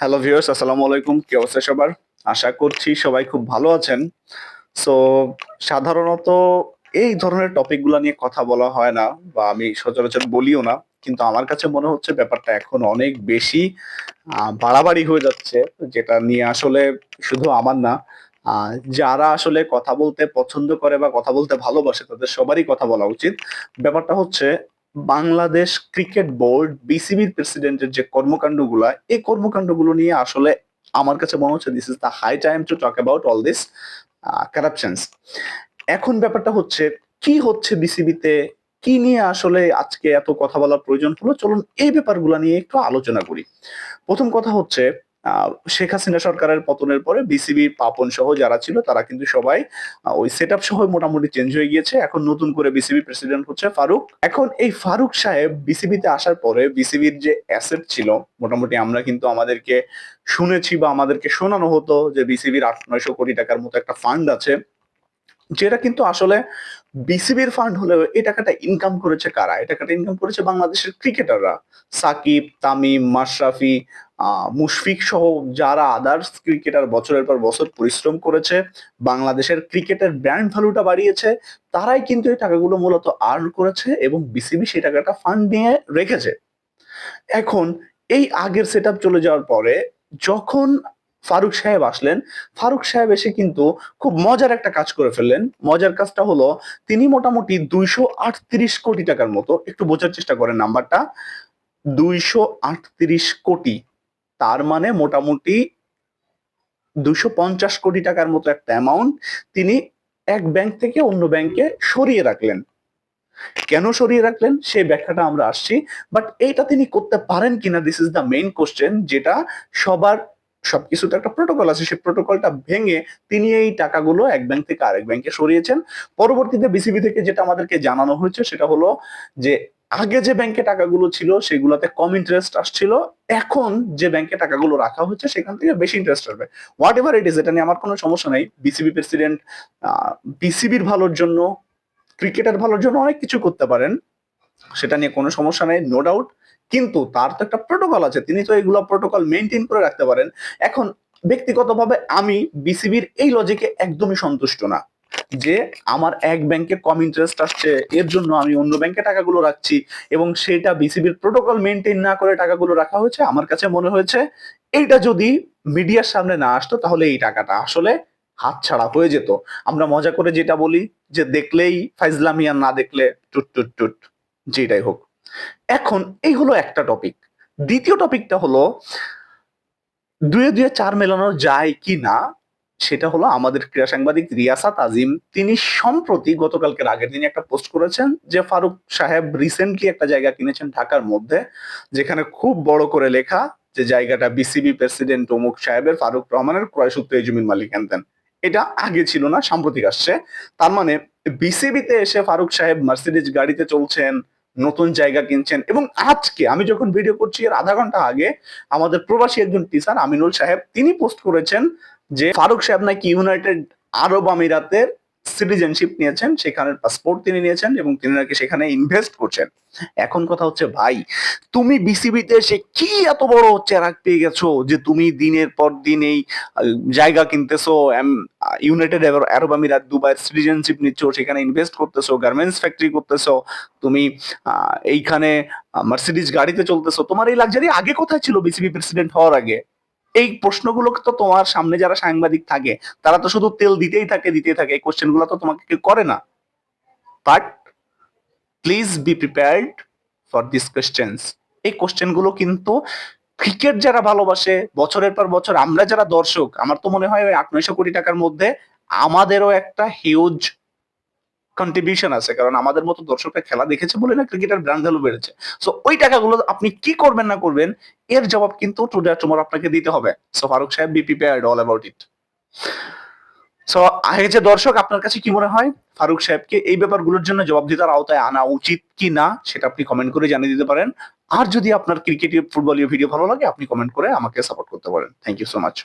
Hello viewers আসসালামু আলাইকুম। কি অবস্থা সবার? আশা করছি সবাই খুব ভালো আছেন। সো সাধারণত এই ধরনের টপিকগুলো নিয়ে কথা বলা হয় না বা আমি সচরাচর বলিও না, কিন্তু আমার কাছে মনে হচ্ছে ব্যাপারটা এখন অনেক বেশি বাড়াবাড়ি হয়ে যাচ্ছে, যেটা নিয়ে আসলে শুধু আমার না যারা আসলে কথা বলতে পছন্দ করে বা কথা বলতে ভালোবাসে তাদের সবারই কথা বলা উচিত। ব্যাপারটা হচ্ছে বাংলাদেশ ক্রিকেট বোর্ড, বিসিবির প্রেসিডেন্টের যে কর্মকাণ্ডগুলা, এই কর্মকাণ্ডগুলো নিয়ে আসলে আমার কাছে মনে হচ্ছে this is the high time to talk about all this corruptions এখন ব্যাপারটা হচ্ছে, কি হচ্ছে বিসিবিতে, কি নিয়ে আসলে আজকে এত কথা বলার প্রয়োজন হলো? চলুন এই ব্যাপারগুলো নিয়ে একটু আলোচনা করি। প্রথম কথা হচ্ছে শেখ হাসিনা সরকারের পতনের পরে বিসিবির পাপন সহ যারা ছিল, তারা কিন্তু সবাই ওই সেট আপ সহ মোটামুটি চেঞ্জ হয়ে গিয়েছে। এখন নতুন করে বিসিবি প্রেসিডেন্ট হচ্ছে ফারুক। এখন এই ফারুক সাহেব বিসিবিতে আসার পরে বিসিবির যে অ্যাসেট ছিল, মোটামুটি আমরা কিন্তু আমাদেরকে শুনেছি বা আমাদেরকে শোনানো হতো যে বিসিবির আট নয়শো কোটি টাকার মতো একটা ফান্ড আছে। যেটা কিন্তু আসলে বিসিবির ফান্ড হলেও এই টাকাটা ইনকাম করেছে কারা? এই টাকাটা ইনকাম করেছে বাংলাদেশের ক্রিকেটাররা সাকিব, তামিম, মাশরাফি মুশফিক সহ যারা আদার্স ক্রিকেটার বছরের পর বছর পরিশ্রম করেছে, বাংলাদেশের ক্রিকেটের ব্র্যান্ড ভ্যালুটা বাড়িয়েছে, তারাই কিন্তু এই টাকাগুলো মূলত আর্ন করেছে এবং বিসিবি সেই টাকাটা ফান্ড নিয়ে রেখেছে। এখন এই আগের সেট চলে যাওয়ার পরে যখন ফারুক সাহেব আসলেন। ফারুক সাহেব এসে কিন্তু খুব মজার একটা কাজ করে ফেললেন। মজার কাজটা হলো, তিনি মোটামুটি দুইশো আটত্রিশ কোটি টাকার মতো, একটু বোঝার চেষ্টা করেন নাম্বারটা, দুইশো আটত্রিশ কোটি। তার মানে মোটামুটি দুইশো পঞ্চাশ কোটি টাকার মতো একটা অ্যামাউন্ট তিনি এক ব্যাংক থেকে অন্য ব্যাংকে সরিয়ে রাখলেন। কেন সরিয়ে রাখলেন? সেই ব্যাখ্যাটা আমরা আসছি। বাট এইটা তিনি করতে পারেন কিনা? This is the main question যেটা সবার সবকিছুতে একটা প্রোটোকল আছে সেই প্রোটোকলটা ভেঙে তিনি এই টাকাগুলো এক ব্যাংক থেকে আরেক ব্যাংকে সরিয়েছেন। পরবর্তীতে বিসিবি থেকে যেটা আমাদেরকে জানানো হয়েছে সেটা হলো যে, আগে যে ব্যাংকে টাকাগুলো ছিল সেগুলোতে কম ইন্টারেস্ট আসছিল, এখন যে ব্যাংকে টাকাগুলো রাখা হচ্ছে সেখান থেকে বেশি ইন্টারেস্ট আসবে। হোয়াট এভার ইট ইজ এটা নিয়ে আমার কোনো সমস্যা নেই। বিসিবি প্রেসিডেন্ট বিসিবির ভালোর জন্য ক্রিকেটের ভালোর জন্য অনেক কিছু করতে পারেন। সেটা নিয়ে কোনো সমস্যা নেই নো ডাউট কিন্তু তার তো একটা প্রোটোকল আছে, তিনি তো এগুলো প্রোটোকল মেনটেন করে রাখতে পারেন। এখন ব্যক্তিগতভাবে আমি বিসিবির এই লজিকে একদমই সন্তুষ্ট না যে আমার এক ব্যাংকে কম ইন্টারেস্ট আসছে, এর জন্য আমি অন্য ব্যাংকে টাকাগুলো রাখছি এবং সেটা বিসিবির প্রোটোকল মেনটেন না করে টাকাগুলো রাখা হয়েছে। আমার কাছে মনে হয়েছে, এইটা যদি মিডিয়ার সামনে না আসতো তাহলে এই টাকাটা আসলে হাতছাড়া হয়ে যেত। আমরা মজা করে যেটা বলি, যে দেখলেই ফাইজলামিয়া না দেখলে টুট টুট টুট। যেটাই হোক। এখন এই হলো একটা টপিক দ্বিতীয় টপিকটা হলো, দুয়ে দুয়ে চার মেলানো যায় কি না, সেটা হলো আমাদের ক্রীড়া সাংবাদিক রিয়াসাত আজিম। তিনি সম্প্রতি গতকালকের আগের দিনে একটা পোস্ট করেছেন যে ফারুক সাহেব রিসেন্টলি একটা জায়গা কিনেছেন ঢাকার মধ্যে, যেখানে খুব বড় করে লেখা যে জায়গাটা বিসিবি প্রেসিডেন্ট অমুক সাহেবের, ফারুক রহমানের ক্রয় সূত্রে এই জমির মালিক আনতেন। এটা আগে ছিল না, সাম্প্রতিক আসছে। তার মানে বিসিবিতে এসে ফারুক সাহেব মার্সিডিজ গাড়িতে চলছেন নতুন জায়গা কিনছেন। এবং আজকে আমি যখন ভিডিও করছি, এর আধা ঘণ্টা আগে আমাদের প্রবাসী একজন টিচার আমিনুল সাহেব, তিনি পোস্ট করেছেন যে, ফারুক সাহেব নাকি ইউনাইটেড আরব আমিরাতের সিটিজেনশিপ নিয়েছেন, সেখানের পাসপোর্ট তিনি নিয়েছেন এবং তিনি নাকি সেখানে ইনভেস্ট করছেন। এখন কথা হচ্ছে, ভাই, তুমি বিসিবিতে এসে কি এত বড় চেরাক পেয়ে গেছো যে তুমি দিনের পর দিন এই জায়গা কিনতেছো ইউনাইটেড আরব- আমিরাত দুবাইয়ের সিটিজেনশিপ নিচ্ছ, সেখানে ইনভেস্ট করতেছো গার্মেন্টস ফ্যাক্টরি করতেছো, তুমি এইখানে মার্সিডিজ গাড়িতে চলতেছো, তোমার এই লাক্সারি আগে কোথায় ছিল বিসিবি প্রেসিডেন্ট হওয়ার আগে? এই প্রশ্নগুলো তো তোমার সামনে যারা সাংবাদিক থাকে, তারা তো শুধু তেল দিতেই থাকে দিতেই থাকে। এই কোশ্চেনগুলো তো তোমাকে কেউ করে না। But please be prepared for this questions এই কোশ্চেনগুলো কিন্তু ক্রিকেট যারা ভালোবাসে, বছরের পর বছর আমরা যারা দর্শক, আমার তো মনে হয় আট নয়শো কোটি টাকার মধ্যে আমাদেরও একটা হিউজ কন্ট্রিবিউশন আছে, কারণ আমাদের মতো দর্শকরা খেলা দেখেছে বলে না ক্রিকেটের ব্র্যান্ড ভ্যালু বেড়েছে। সো ওই টাকাগুলো আপনি কি করবেন না করবেন, এর জবাব কিন্তু টুডে টুমোর আপনাকে দিতে হবে। সো ফারুক সাহেব be prepared all about it so আগে যে দর্শক, আপনার কাছে কি মনে হয়? ফারুক সাহেবকে এই ব্যাপারগুলোর জন্য জবাব জবাবদিহিতার আওতায় আনা উচিত কি না সেটা আপনি কমেন্ট করে জানিয়ে দিতে পারেন। আর যদি আপনার ক্রিকেট ফুটবলীয় ভিডিও ভালো লাগে, আপনি কমেন্ট করে আমাকে সাপোর্ট করতে পারেন। Thank you so much